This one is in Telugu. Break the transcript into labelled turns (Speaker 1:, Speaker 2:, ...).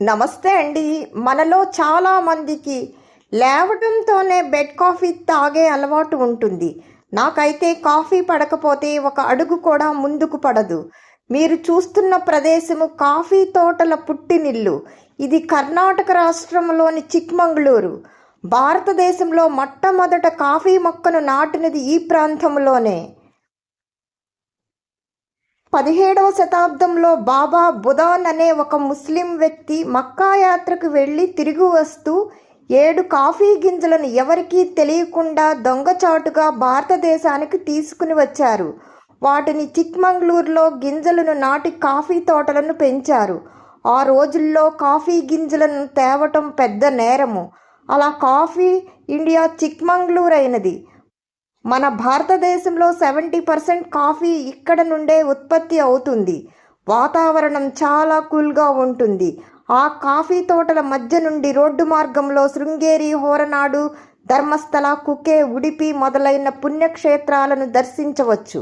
Speaker 1: నమస్తే అండి. మనలో చాలా మందికి లేవడంతోనే బెడ్ కాఫీ తాగే అలవాటు ఉంటుంది. నాకైతే కాఫీ పడకపోతే ఒక అడుగు కూడా ముందుకు పడదు. మీరు చూస్తున్న ప్రదేశము కాఫీ తోటల పుట్టినిల్లు. ఇది కర్ణాటక రాష్ట్రంలోని చిక్మంగళూరు. భారతదేశంలో మొట్టమొదట కాఫీ మొక్కను నాటినది ఈ ప్రాంతంలోనే. పదిహేడవ శతాబ్దంలో బాబా బుదాన్ అనే ఒక ముస్లిం వ్యక్తి మక్కా యాత్రకు వెళ్ళి తిరిగి వస్తూ ఏడు కాఫీ గింజలను ఎవరికీ తెలియకుండా దొంగచాటుగా భారతదేశానికి తీసుకుని వచ్చారు. వాటిని చిక్మంగళూరులో గింజలను నాటి కాఫీ తోటలను పెంచారు. ఆ రోజుల్లో కాఫీ గింజలను తేవటం పెద్ద నేరము. అలా కాఫీ ఇండియా చిక్మంగళూరు అయినది. మన భారతదేశంలో సెవెంటీ పర్సెంట్ కాఫీ ఇక్కడ నుండే ఉత్పత్తి అవుతుంది. వాతావరణం చాలా కూల్గా ఉంటుంది. ఆ కాఫీ తోటల మధ్య నుండి రోడ్డు మార్గంలో శృంగేరి హోరనాడు ధర్మస్థల కుకే ఉడిపి మొదలైన పుణ్యక్షేత్రాలను దర్శించవచ్చు.